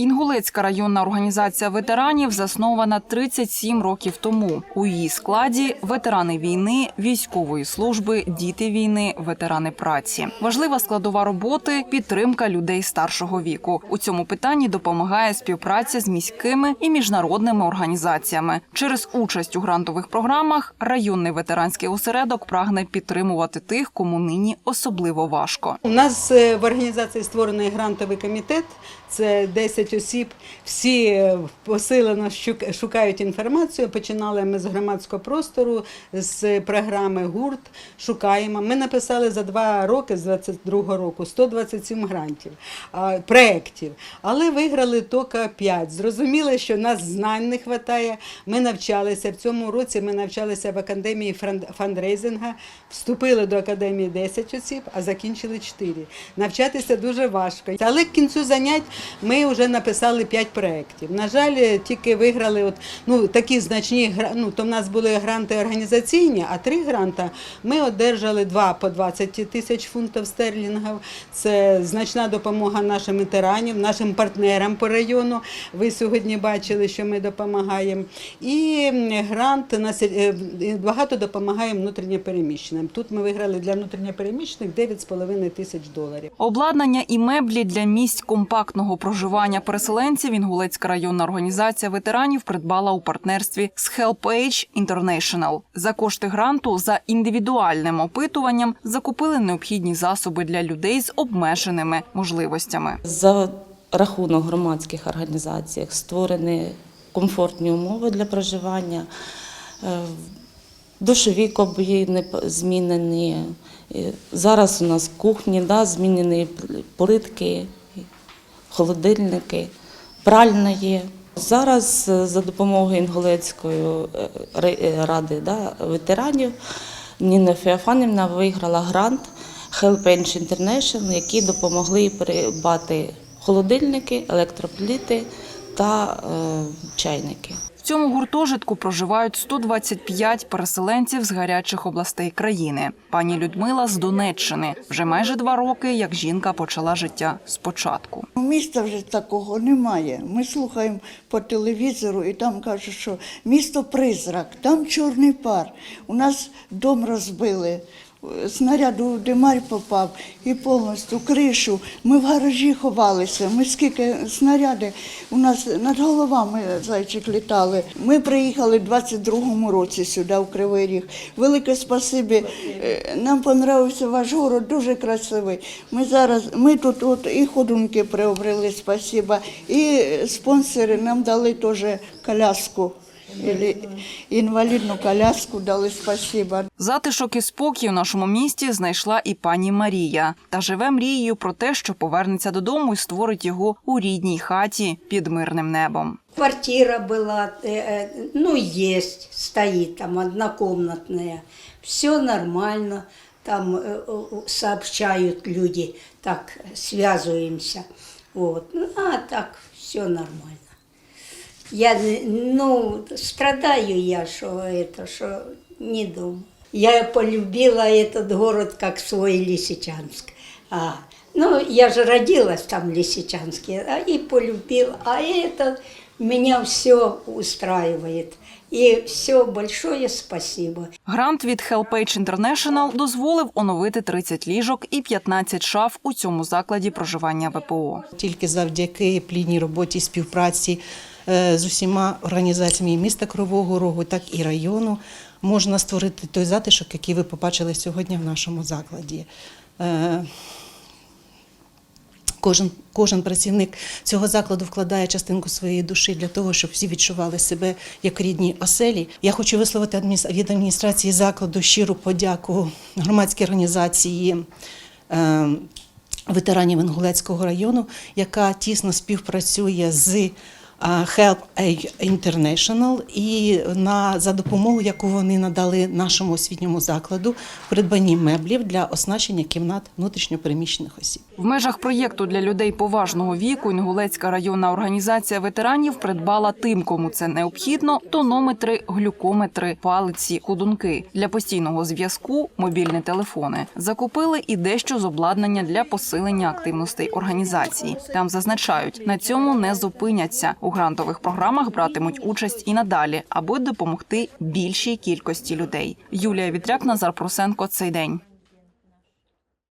Інгулецька районна організація ветеранів заснована 37 років тому. У її складі ветерани війни, військової служби, діти війни, ветерани праці. Важлива складова роботи підтримка людей старшого віку. У цьому питанні допомагає співпраця з міськими і міжнародними організаціями. Через участь у грантових програмах районний ветеранський осередок прагне підтримувати тих, кому нині особливо важко. У нас е, в організації створений грантовий комітет. Це 10 осіб. Всі е, посилено шукають інформацію. Починали ми з громадського простору, з програми ГУРТ. Шукаємо. Ми написали за два роки, з 22 року, 127 грантів, проєктів. Але виграли тільки 5. Зрозуміли, що нас знань не вистачає. Ми навчалися в цьому році. Ми навчалися в академії фандрейзинга, вступили до академії 10 осіб, а закінчили 4. Навчатися дуже важко. Але к кінцю занять ми вже написали 5 проєктів. На жаль, тільки виграли от, ну, такі значні ну, то в нас були гранти організаційні, а три гранта ми одержали два по 20 тисяч фунтів стерлінгів. Це значна допомога нашим ветеранам, нашим партнерам по району. Ви сьогодні бачили, що ми допомагаємо. І грант е, е, багато допомагаємо внутрішньопереміщеним. Тут ми виграли для внутрішньопереміщених 9,5 тисяч доларів. Обладнання і меблі для місць компактного проживання переселенців Інгулецька районна організація ветеранів придбала у партнерстві з HelpAge International. За кошти гранту за індивідуальним опитуванням закупили необхідні засоби для людей з обмеженими можливостями. За рахунок громадських організацій створені комфортні умови для проживання, е, душові кабіни п- змінені. Е, Зараз у нас кухні, да, змінені пл- плитки, холодильники, пральна є. Зараз е, за допомогою Інгулецької е, е, ради да, ветеранів Ніна Феофанівна виграла грант HelpAge International, які допомогли придбати холодильники, електропліти та е, чайники. В цьому гуртожитку проживають 125 переселенців з гарячих областей країни. Пані Людмила з Донеччини вже майже два роки, як жінка почала життя спочатку. Міста вже такого немає. Ми слухаємо по телевізору і там кажуть, що місто призрак, там чорний пар. У нас дом розбили. Снаряд у димарь попав і повністю кришу. Ми в гаражі ховалися. Ми скільки снаряди у нас над головами зайчик літали. Ми приїхали в 22-му році сюди, в Кривий Ріг. Велике спасибі. Е, Нам понравився ваш город, дуже красивий. Ми зараз ми тут от і ходунки приобрели, спасибо, і спонсори нам дали теж коляску Ілі інвалідну коляску дали спасибо. Затишок і спокій у нашому місті знайшла і пані Марія та живе мрією про те, що повернеться додому і створить його у рідній хаті під мирним небом. Квартира была, э, э, ну, есть, стоит там однокомнатная. Все нормально, там э, э, сообщают люди, так связываемся. Вот. Ну, А так все нормально. Я, не- ну, страдаю я, что это, что не дома. Я полюбила этот город как свой Лисичанск. А, ну, я же родилась там в Лисичанске, а, и полюбила. А это меня все устраивает. И все, большое спасибо. Грант від HelpAge International дозволив оновити 30 ліжок і 15 шаф у цьому закладі проживання ВПО. Тільки завдяки плідній роботі і співпраці е, з усіма організаціями і міста Кривого Рогу, так і району можна створити той затишок, який ви побачили сьогодні в нашому закладі. Е, Кожен, кожен працівник цього закладу вкладає частинку своєї душі для того, щоб всі відчували себе як рідні оселі. Я хочу висловити від адміністрації закладу щиру подяку громадській організації. Е, ветеранів Інгулецького району, яка тісно співпрацює з Help Aid International і на за допомогу, яку вони надали нашому освітньому закладу, придбанні меблів для оснащення кімнат внутрішньопереміщених осіб. В межах проєкту для людей поважного віку Інгулецька районна організація ветеранів придбала тим, кому це необхідно, тонометри, глюкометри, палиці, ходунки для постійного зв'язку, мобільні телефони. Закупили і дещо з обладнання для посилення активностей організації. Там зазначають, на цьому не зупиняться. У грантових програмах братимуть участь і надалі, аби допомогти більшій кількості людей. Юлія Вітряк, Назар Прусенко. Цей день.